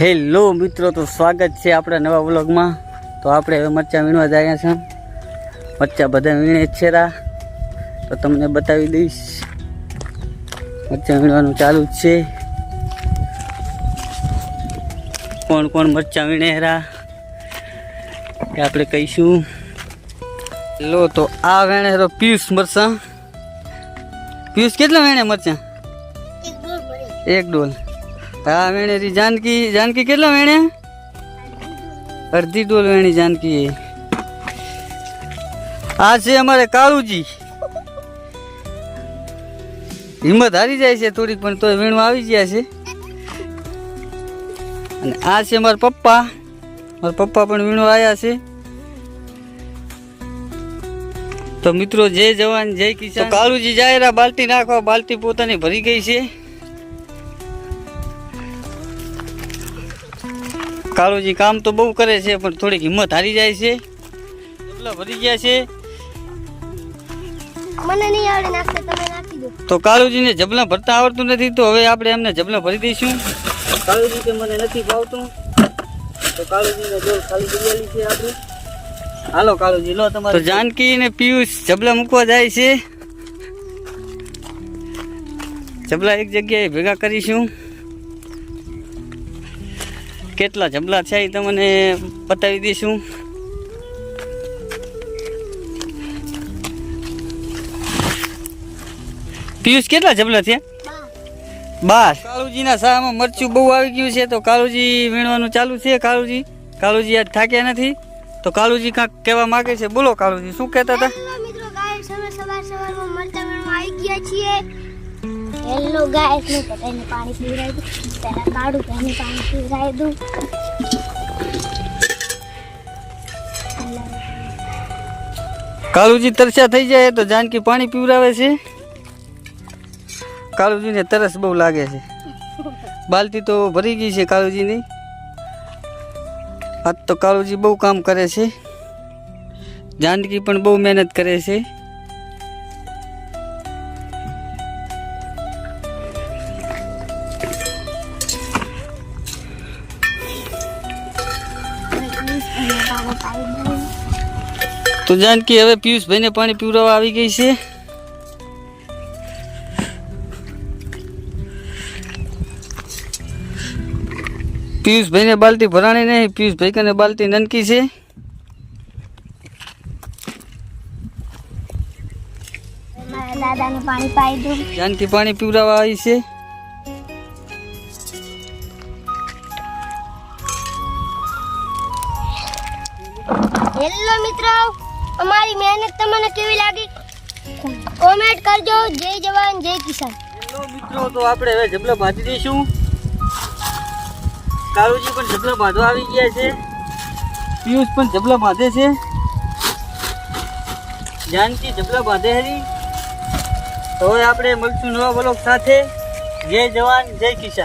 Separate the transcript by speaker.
Speaker 1: Hello મિત્રો, તો સ્વાગત છે આપણા નવા વ્લોગમાં. તો આપણે હવે મરચાં વીણવા જઈએ છે. મરચાં બધા વીણે છે તો તમને બતાવી દઈશ. મરચાં વીણવાનું ચાલુ જ છે. કોણ કોણ મરચાં વીણે રા? આપણે કહીશું. લો તો આ વેણે તો પિયુષ મરચાં. પીસ કેટલા વેણે મરચાં? એક ડોલ. આ વેણે રી જાનકી જાનકી કેટલા વેણે? અડધી ડોલ વેણી જાનકી આ છે અમારે કાળુજી. હિંમત હારી જાય છે થોડીક, પણ તોય વીણવા આવી ગયા છે. અને આ છે મારા પપ્પા. મારા પપ્પા પણ વીણવા આવ્યા છે. તો મિત્રો જય જવાન જય કિસાન. કાળુજી જાય બાલ્ટી બાલટી નાખવા બાલટી પોતાની ભરી ગઈ છે. કાળુજી કામ તો બહુ કરે છે પણ થોડીક હિંમત હારી જાય છે. એટલા ભરી ગયા છે.
Speaker 2: મને નહીં આવડે નાખતા તમે નાખી દો
Speaker 1: તો કાળુજીને જબલા ભરતા આવડતું નથી તો હવે આપણે એમને જબલા ભરી દઈશું. કાળુજી કે મને નથી ભાવતું. તો કાળુજીને જો ખાલી દિવાળી છે આપણી. હાલો કાળુજી લો તમારે તો જાનકી ને પિયુષ જબલા મૂકવા જાય છે. જબલા એક જગ્યાએ ભેગા કરીશું. કેટલા જબલા છે એ તમને બતાવી દઈશું. પિયુષ કેટલા જબલા થયા બાર. કાળુજીના શાળામાં મરચું બહુ આવી ગયું છે તો કાળુજી વીણવાનું ચાલુ છે કાળુજી કાળુજી આજ થાક્યા નથી. તો કાળુજી કાંક કહેવા માંગે છે? બોલો કાળુજી શું કહેતા હતા?
Speaker 2: મિત્રો ગાઈસ અમે સવાર સવારમાં મરચા વીણવા આવી ગયા છીએ. હેલો ગાઈસ મેં બધાને પાણી પીવડાવી દઉં પહેલા કાઢું તેને પાણી પીવડાવી દઉં.
Speaker 1: કાળુજી તરસ્યા થઈ જાય તો જાનકી પાણી પીવડાવે છે? કાળુજીને તરસ બહુ લાગે છે. બાલટી તો ભરી ગઈ છે કાળુજીની આજ તો કાળુજી બહુ કામ કરે છે. જાનકી પણ બહુ મહેનત કરે છે. તો જાનકી હવે પિયુષભાઈને પાણી પીવડાવવા આવી ગઈ છે. પિયુષભાઈને બાલટી ભરાણી નહીં પિયુષભાઈ કને બાલટી નનકી છે. જાનકી પાણી પીવડાવવા આવી છે.
Speaker 2: હેલો મિત્રો અમારી મહેનત તમને કેવી લાગી? કોમેન્ટ કરજો. જય જવાન જય કિસાન.
Speaker 1: હેલો મિત્રો તો આપણે હવે જબલા બાંધી દઈશું. કાળુજી પણ જબલા બાંધવા આવી ગયા છે. પિયુષ પણ જબલા બાંધે છે. જાનકી જબલા બાંધે હરી. હવે આપણે મળશું નવા બ્લોક સાથે. જય જવાન, જય કિસાન.